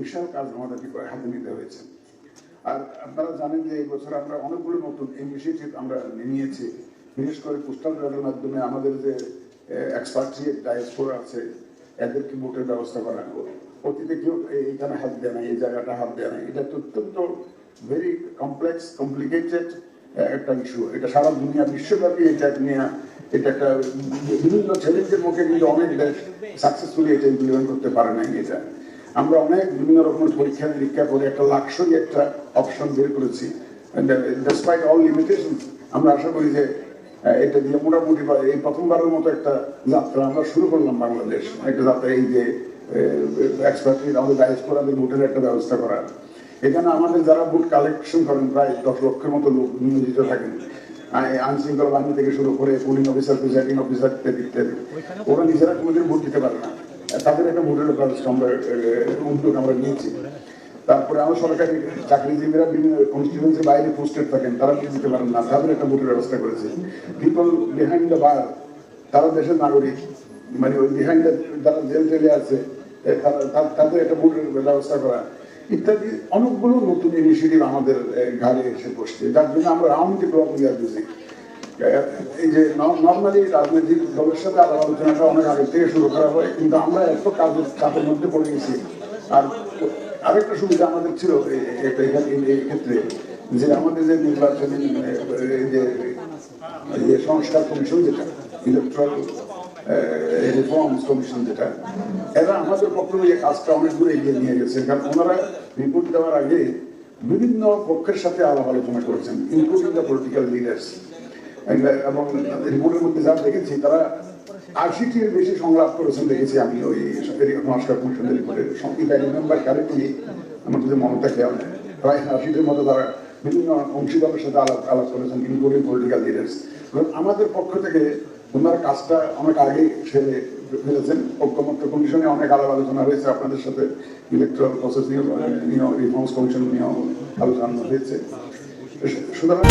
বিশাল কাজ আমাদেরকে হাতে নিতে হয়েছে। আর আপনারা জানেন যে এই বছর আমরা অনেকগুলো নতুন ইনিশিয়েটিভ আমরা নিয়েছি। বিশেষ করে পোস্টাল ব্যালটের মাধ্যমে আমাদের যে এক্সপার্টিয়েট ডায়াসপোরা আছে, এদেরকে ভোটের ব্যবস্থা করা অতীতে কেউ এইখানে হাত দেয় না এই জায়গাটা হাত দেয় না এটা অত্যন্ত ভেরি কমপ্লেক্স কমপ্লিকেটেড একটা ইস্যু এটা সারা দুনিয়া, বিশ্বব্যাপী এটা নিয়ে, এটা একটা বিভিন্ন চ্যালেঞ্জের মুখে কিন্তু অনেক দেশ সাকসেসফুলি এটা ইমপ্লিমেন্ট করতে পারে নাই এটা। আমরা অনেক বিভিন্ন রকমের পরীক্ষা নিরীক্ষা করে একটা লাক্সারি একটা অপশন বের করেছি। ডেসপাইট অল লিমিটেশন আমরা আশা করি যে এটা দিয়ে মোটামুটি এই প্রথমবারের মতো একটা যাত্রা আমরা শুরু করলাম বাংলাদেশ। একটা যাত্রা এই যে এক্সপার্টিস আমাদের ভোটের একটা ব্যবস্থা এখানে আমাদের যারা ভোট কালেকশন করেন, প্রায় দশ লক্ষের মতো লোক নিয়োজিত থাকেন। আই- আইন বাহিনী থেকে শুরু করে পুলিং অফিসার প্রিসাইডিং অফিসার ইত্যাদি ইত্যাদি। ওরা নিজেরা কোনোদিন ভোট দিতে পারে না। তাদের একটা ব্যবস্থা আমরা উদ্যোগ আমরা নিয়েছি। তারপরে আমার সরকারি চাকরিজীবীরা বিভিন্ন কনস্টিটিউন্সির বাইরে পোস্টেড থাকেন, তারা ভোট দিতে পারেন না, তাদের একটা ভোটের ব্যবস্থা করেছে। পিপল বিহাইন্ড দ্য বার তারা দেশের নাগরিক মানে ওই বিহাইন্ড যারা জেল জেলে আছে তারা- তাদের একটা ভোটের ব্যবস্থা করা। ইত্যাদি, অনেকগুলো নতুন ইনিশিয়েটিভ আমাদের ঘাড়ে এসে বসছে। যার জন্য আমরা round clock we are busy এই যে নর্মালি রাজনৈতিক দলের সাথে আলাপ আলোচনাটা অনেক আগে থেকে শুরু করা হয়, কিন্তু আমরা এত কাজের চাপের মধ্যে পড়ে গেছি। আর আরেকটা সুবিধা আমাদের ছিল এই- এই- এই- এই ক্ষেত্রে যে আমাদের যে নির্বাচনী যে সংস্কার কমিশন যেটা ইলেকট্রাল রিফর্মস কমিশন যেটা, এরা আমাদের পক্ষে থেকে কাজটা অনেক দূরে এগিয়ে নিয়ে গেছে। কারণ ওনারা রিপোর্ট দেওয়ার আগে বিভিন্ন পক্ষের সাথে আলাপ আলোচনা করেছেন ইনক্লুডিং দ্য পলিটিক্যাল লিডার্স এবং মধ্যে দেখেছি, তারা আমাদের পক্ষ থেকে ওনারা কাজটা অনেক আগে সেরে ফেলেছেন। ঐক্যমত্য কমিশনে অনেক আলাপ আলোচনা হয়েছে আপনাদের সাথে। ইলেকট্রাল প্রসেস নিয়ে আলোচনা হয়েছে। সুতরাং